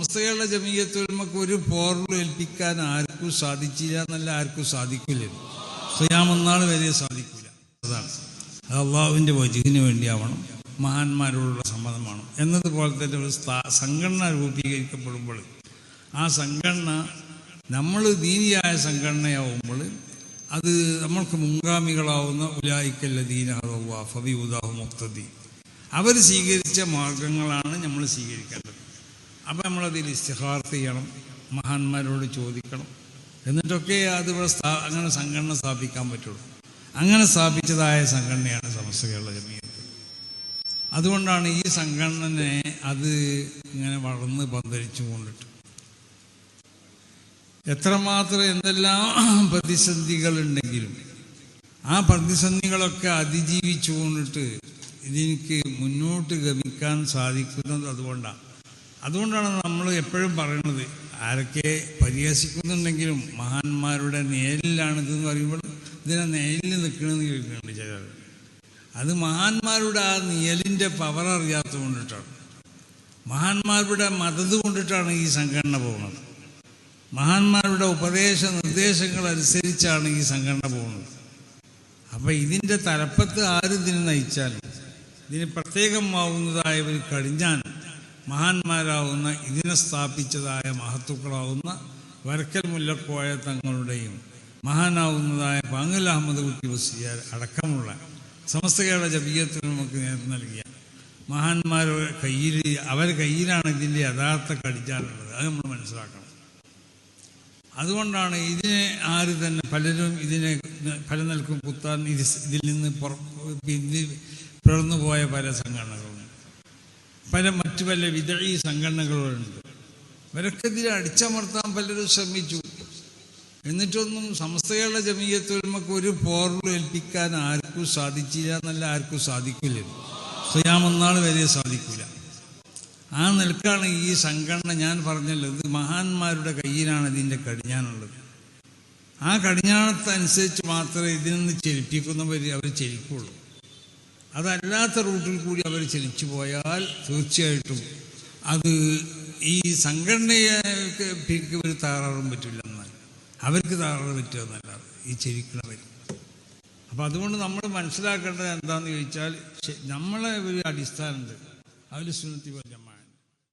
സമസ്തകളുടെ ജമീയത്തൊരുമക്ക് ഒരു പോർവ് ഏൽപ്പിക്കാൻ ആർക്കും സാധിച്ചില്ല എന്നല്ല ആർക്കും സാധിക്കില്ല. സ്വയാമൊന്നാൾ വരെ സാധിക്കില്ല അതാണ്. അത് അള്ളാഹുവിന്റെ വജുവിന് വേണ്ടിയാവണം. മഹാന്മാരോടുള്ള സമ്മതമാണ് എന്നതുപോലെ തന്നെ ഒരു സംഘടന രൂപീകരിക്കപ്പെടുമ്പോൾ ആ സംഘടന നമ്മൾ ദീനിയായ സംഘടനയാവുമ്പോൾ അത് നമ്മൾക്ക് മുൻഗാമികളാവുന്ന ഉലായിക്കല്ല ദീനഹദവ ഫബി ഉദാഹു മുക്തദി. അവർ സ്വീകരിച്ച മാർഗങ്ങളാണ് നമ്മൾ സ്വീകരിക്കേണ്ടത്. അപ്പം നമ്മളതിൽ ഇസ്തിഹാർത്ത് ചെയ്യണം മഹാന്മാരോട് ചോദിക്കണം. എന്നിട്ടൊക്കെ അത് ഇവിടെ സ്ഥാ അങ്ങനെ സംഘടന സ്ഥാപിക്കാൻ പറ്റുള്ളൂ. അങ്ങനെ സ്ഥാപിച്ചതായ സംഘടനയാണ് സമസ്ത കേരള ജമീയത്ത്. അതുകൊണ്ടാണ് ഈ സംഘടനനെ അത് ഇങ്ങനെ വളർന്ന് പന്തലിച്ചു കൊണ്ടിട്ട്. എത്രമാത്രം എന്തെല്ലാം പ്രതിസന്ധികളുണ്ടെങ്കിലും ആ പ്രതിസന്ധികളൊക്കെ അതിജീവിച്ചു കൊണ്ടിട്ട് ഇതിനിക്ക് മുന്നോട്ട് ഗമിക്കാൻ സാധിക്കുന്നത് അതുകൊണ്ടാണ്. അതുകൊണ്ടാണ് നമ്മൾ എപ്പോഴും പറയുന്നത് ആരൊക്കെ പരിഹസിക്കുന്നുണ്ടെങ്കിലും മഹാന്മാരുടെ നേരിലാണിതെന്ന് പറയുമ്പോൾ ഇതിനെ നേരിൽ നിൽക്കണമെന്ന് ചോദിക്കുന്നുണ്ട് ചിലർ. അത് മഹാന്മാരുടെ ആ നിയലിന്റെ പവർ അറിയാത്തത് കൊണ്ടിട്ടാണ്. മഹാന്മാരുടെ മതത് കൊണ്ടിട്ടാണ് ഈ സംഘടന പോകുന്നത്. മഹാന്മാരുടെ ഉപദേശ നിർദ്ദേശങ്ങൾ അനുസരിച്ചാണ് ഈ സംഘടന പോകുന്നത്. അപ്പം ഇതിന്റെ തലപ്പത്ത് ആരും ഇതിനെ നയിച്ചാലും ഇതിന് പ്രത്യേകമാവുന്നതായ ഒരു കഴിഞ്ഞാൽ മഹാന്മാരാവുന്ന ഇതിനെ സ്ഥാപിച്ചതായ മഹത്തുക്കളാവുന്ന വരക്കൽ മുല്ലക്കോയ തങ്ങളുടെയും മഹാനാവുന്നതായ പാങ്ങൽ അഹമ്മദ് കുട്ടി ബസിയാർ അടക്കമുള്ള സമസ്ത കേരള ജബീയത്തിന് നമുക്ക് നേതൃത്വം നൽകിയ മഹാന്മാരുടെ കയ്യിൽ അവർ കയ്യിലാണ് ഇതിന്റെ യഥാർത്ഥ കടിച്ചാറുള്ളത് അത് നമ്മൾ മനസ്സിലാക്കണം. അതുകൊണ്ടാണ് ഇതിനെ ആര് തന്നെ പലരും ഇതിനെ പല നൽകും കുത്താൻ ഇതിൽ നിന്ന് പിന്തി പിളർന്നു പോയ പല സംഘടനകളുണ്ട് പല മറ്റു പല വിതഴി സംഘടനകളുണ്ട്. അവരൊക്കെതിരെ അടിച്ചമർത്താൻ പലരും ശ്രമിച്ചു. എന്നിട്ടൊന്നും സമസ്തകളുടെ ജമീയത്തൊരുമക്ക് ഒരു പോറലും ഏൽപ്പിക്കാൻ ആർക്കും സാധിച്ചില്ല എന്നല്ല ആർക്കും സാധിക്കില്ല. സ്വയാമൊന്നാൾ വരെ സാധിക്കില്ല. ആ നിൽക്കാണ് ഈ സംഘടന ഞാൻ പറഞ്ഞല്ലോ ഇത് മഹാന്മാരുടെ കയ്യിലാണ് ഇതിന്റെ കടിഞ്ഞാനുള്ളത് ആ കടിഞ്ഞാണത്തനുസരിച്ച് മാത്രമേ ഇതിൽ നിന്ന് ചെലിപ്പിക്കുന്നവർ അവർ ചെലിക്കുള്ളൂ അതല്ലാത്ത റൂട്ടിൽ കൂടി അവർ ചലിച്ചു പോയാൽ തീർച്ചയായിട്ടും അത് ഈ സംഘടനയെ ഒരു താറാറും പറ്റില്ല എന്നാൽ അവർക്ക് താറാറ് പറ്റുക എന്നല്ല ഈ ചെരിക്കണവർ അപ്പം അതുകൊണ്ട് നമ്മൾ മനസ്സിലാക്കേണ്ടത് എന്താണെന്ന് ചോദിച്ചാൽ നമ്മളെ ഒരു അടിസ്ഥാനമുണ്ട്. അവർ സുന്നത്തി പറഞ്ഞ